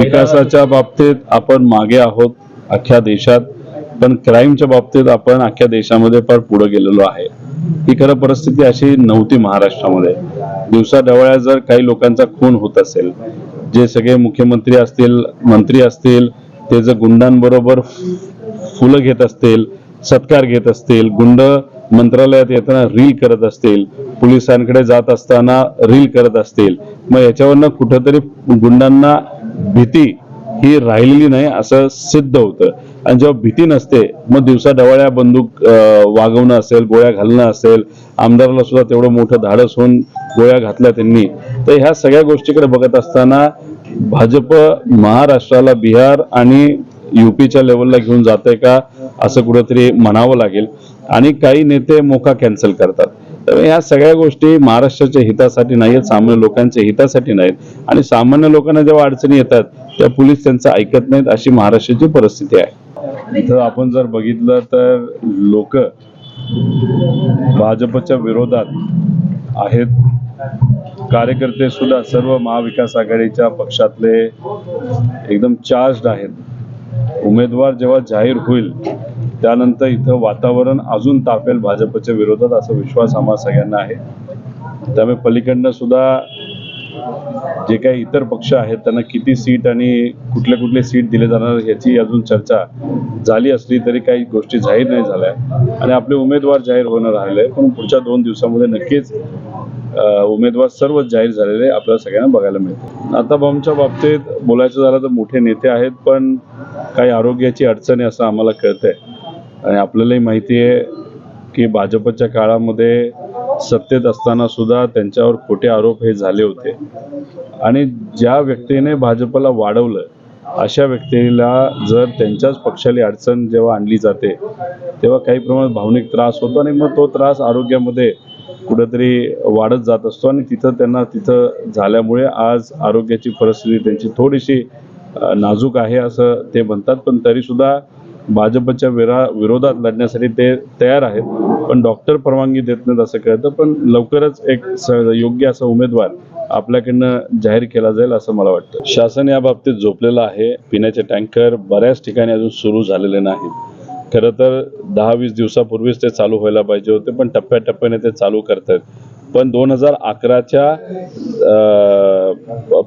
विकासाच्या बाबतीत आपण मागे आहोत अख्ख्या देशात पण क्राईमच्या बाबतीत आपण अख्ख्या देशामध्ये फार पुढे गेलेलो आहे. ही खरं परिस्थिती अशी नव्हती महाराष्ट्रामध्ये. दिवसा डवळ्या जर काही लोकांचा खून होत असेल जे सगळे मुख्यमंत्री असतील मंत्री असतील ते जर गुंडांबरोबर फुलं घेत असतील सत्कार घेत असतील गुंड मंत्रालयात येताना रील करत असतील पोलिसांकडे जात असताना रील करत असतील मग याच्यावरनं कुठंतरी गुंडांना भीती ही राहिलेली नाही असं सिद्ध होतं. आणि जेव्हा भीती नसते मग दिवसा डवाळ्या बंदूक वागवणं असेल गोळ्या घालणं असेल आमदाराला सुद्धा तेवढं मोठं धाडस होऊन गोळ्या घातल्या त्यांनी. तर ह्या सगळ्या गोष्टीकडे बघत असताना भाजप महाराष्ट्राला बिहार आणि युपीच्या लेवलला घेऊन जाते का असं कुठेतरी म्हणावं लागेल. आणि काही नेते मोका कॅन्सल करतात. तर ह्या सगळ्या गोष्टी महाराष्ट्राच्या हितासाठी नाहीत सामान्य लोकांच्या हितासाठी नाहीत आणि सामान्य लोकांना जेव्हा अडचणी येतात त्या पोलीस त्यांचं ऐकत नाहीत अशी महाराष्ट्राची परिस्थिती आहे. इथं आपण जर बघितलं तर लोक भाजपच्या विरोधात आहेत. कार्यकर्ते सुद्धा सर्व महाविकास आघाडीच्या पक्षातले एकदम चार्ज आहेत. उमेदवार जेव्हा जाहीर होईल त्यानंतर इथं वातावरण अजून तापेल भाजपच्या विरोधात असा विश्वास आम्हा सगळ्यांना आहे. त्यामुळे पलीकडनं सुद्धा जे काही इतर पक्ष आहेत त्यांना किती सीट आणि कुठले कुठले सीट दिले जाणार याची अजून चर्चा झाली असली तरी काही गोष्टी जाहीर नाही झाल्या. आणि आपले उमेदवार जाहीर होणं राहिले पण पुढच्या दोन दिवसामध्ये नक्कीच उमेदवार सर्वच जाहीर झालेले आपल्याला सगळ्यांना बघायला मिळते आता बॉम्बच्या बाबतीत बोलायचं झालं तर मोठे नेते आहेत पण काही आरोग्याची अडचण आहे असं आम्हाला कळतंय. आणि आपल्यालाही माहिती आहे की भाजपच्या काळामध्ये सत्तेत असताना सुद्धा त्यांच्यावर खोटे आरोप हे झाले होते. आणि ज्या व्यक्तीने भाजपला वाढवलं अशा व्यक्तीला जर त्यांच्याच पक्षाली अडचण जेव्हा आणली जाते तेव्हा काही प्रमाणात भावनिक त्रास होतो आणि मग तो त्रास आरोग्यामध्ये कुठंतरी वाढत जात असतो आणि तिथं त्यांना तिथं झाल्यामुळे आज आरोग्याची परिस्थिती त्यांची थोडीशी नाजूक आहे असं ते म्हणतात. पण तरीसुद्धा भाजपच्या विरा विरोधात लढण्यासाठी ते तयार आहेत. पण डॉक्टर परवानगी देत नाहीत असं कळतं. पण लवकरच एक योग्य असा उमेदवार आपल्याकडनं जाहीर केला जाईल असं मला वाटतं. शासन या बाबतीत झोपलेलं आहे. पिण्याचे टँकर बऱ्याच ठिकाणी अजून सुरू झालेले नाहीत. खरं तर दहा वीस दिवसापूर्वीच ते चालू व्हायला पाहिजे होते पण टप्प्याटप्प्याने ते चालू करतायत. पण दोन हजार अकराच्या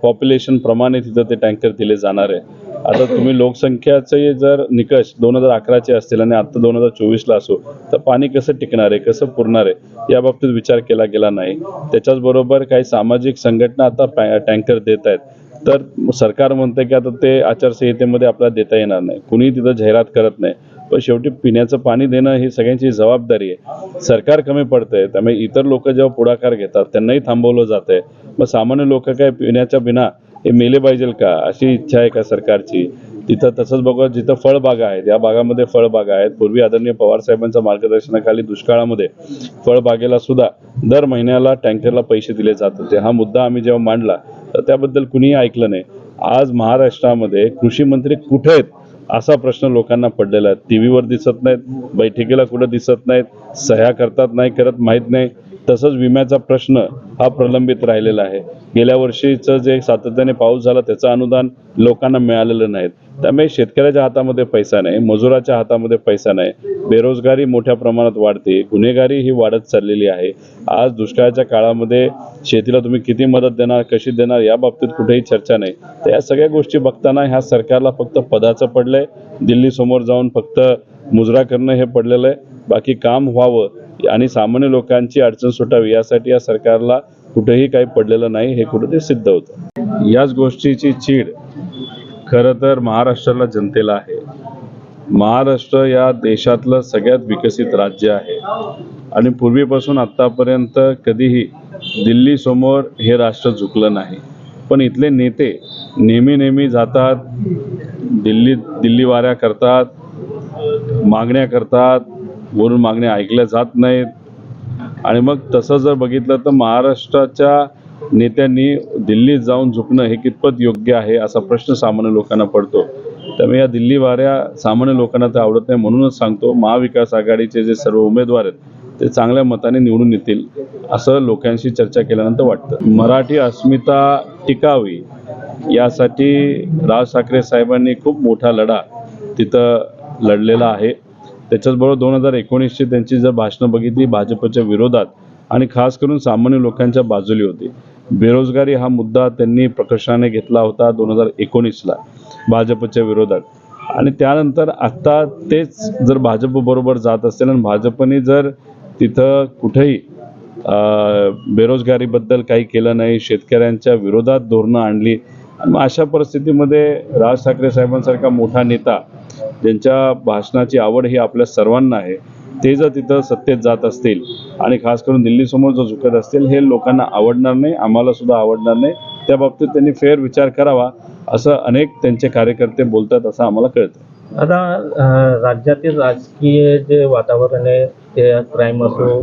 पॉप्युलेशन प्रमाणे तिथं ते टँकर दिले जाणार आहे. आता तुम्ही लोकसंख्याचे जर निकष दोन हजार अकराचे असतील आणि आता दोन हजार चोवीसला असो तर पाणी कसं टिकणार आहे कसं पुरणार आहे या बाबतीत विचार केला गेला नाही. त्याच्याच बरोबर काही सामाजिक संघटना आता टँकर देत आहेत. तर सरकार म्हणते की आता ते आचारसंहितेमध्ये आपल्याला देता येणार नाही. कुणी तिथं जाहिरात करत नाही. पण शेवटी पिण्याचं पाणी देणं ही सगळ्यांची जबाबदारी आहे. सरकार कमी पडतंय त्यामुळे इतर लोक जेव्हा पुढाकार घेतात त्यांनाही थांबवलं जातंय. मग सामान्य लोक काय पिण्याच्या बिना हे मेले पाहिजे का? अशी इच्छा आहे का सरकारची? तिथं तसंच बघा जिथं फळबागा आहेत या भागामध्ये फळबागा आहेत. पूर्वी आदरणीय पवार साहेबांच्या मार्गदर्शनाखाली दुष्काळामध्ये फळबागेला सुद्धा दर महिन्याला टँकरला पैसे दिले जात होते हा मुद्दा आम्ही जेव्हा मांडला तर त्याबद्दल कुणीही ऐकलं नाही. आज महाराष्ट्रामध्ये कृषी मंत्री कुठे आहेत असा प्रश्न लोकांना पडलेला आहे. टी व्हीवर दिसत नाहीत बैठकीला कुठं दिसत नाहीत सह्या करतात नाही करत माहीत नाही. तसंच विम्याचा प्रश्न हा प्रलंबित राहिलेला आहे. गेल्या वर्षीचं जे सातत्याने पाऊस झाला त्याचं अनुदान लोकांना मिळालेलं नाही त्यामुळे शेतकऱ्याच्या हातामध्ये पैसा नाही मजुराच्या हातामध्ये पैसा नाही. बेरोजगारी मोठ्या प्रमाणात वाढते गुन्हेगारी ही वाढत चाललेली आहे. आज दुष्काळाच्या काळामध्ये शेतीला तुम्ही किती मदत देणार कशी देणार या बाबतीत कुठेही चर्चा नाही. तर या सगळ्या गोष्टी बघताना ह्या सरकारला फक्त पदाचं पडलंय. दिल्लीसमोर जाऊन फक्त मुजरा करणं हे पडलेलं आहे. बाकी काम व्हावं आणि सामान्य लोकांची अडचण सुटावी यासाठी या सरकारला कुठेही काही पडलेलं नाही हे कुठेतरी सिद्ध होतं. याच गोष्टीची चीड खरं तर महाराष्ट्राला जनतेला आहे. महाराष्ट्र या देशातलं सगळ्यात विकसित राज्य आहे. आणि पूर्वीपासून आत्तापर्यंत कधीही दिल्ली समोर हे राष्ट्र झुकलं नाही. पण इथले नेते नेहमी नेहमी जातात दिल्ली दिल्ली वाऱ्या करतात मागण्या करतात वरून मागण्या ऐकल्या जात नाहीत. आणि मग तसं जर बघितलं तर महाराष्ट्राच्या नेत्यांनी दिल्लीत जाऊन झुकणं हे कितपत योग्य आहे असा प्रश्न सामान्य लोकांना पडतो. त्यामुळे या दिल्ली वाऱ्या सामान्य लोकांना तर आवडत नाही म्हणूनच सांगतो महाविकास आघाडीचे जे सर्व उमेदवार आहेत ते चांगल्या मताने निवडून येतील असं लोकांशी चर्चा केल्यानंतर वाटतं. मराठी अस्मिता टिकावी यासाठी राज ठाकरे साहेबांनी खूप मोठा लढा तिथं लढलेला आहे. त्याच्याचबरोबर दोन हजार एकोणीसची त्यांची जर भाषणं बघितली भाजपच्या विरोधात आणि खास करून सामान्य लोकांच्या बाजूली होती. बेरोजगारी हा मुद्दा त्यांनी प्रकर्षाने घेतला होता दोन हजार एकोणीसला भाजपच्या विरोधात. आणि त्यानंतर आत्ता तेच जर भाजपबरोबर जात असेल आणि भाजपने जर तिथं कुठेही बेरोजगारीबद्दल काही केलं नाही शेतकऱ्यांच्या विरोधात धोरणं आणली मग अशा परिस्थितीमध्ये राज ठाकरे साहेबांसारखा मोठा नेता ज्यांच्या भाषणाची आवड ही आपल्या सर्वांना आहे ते जर तिथं सत्तेत जात असतील आणि खास करून दिल्लीसमोर जर झुकत असतील हे लोकांना आवडणार नाही आम्हाला सुद्धा आवडणार नाही. त्या बाबतीत त्यांनी फेर विचार करावा असं अनेक त्यांचे कार्यकर्ते बोलतात असं आम्हाला कळतं. आता राज्यातील राजकीय जे वातावरण आहे ते क्राईम असो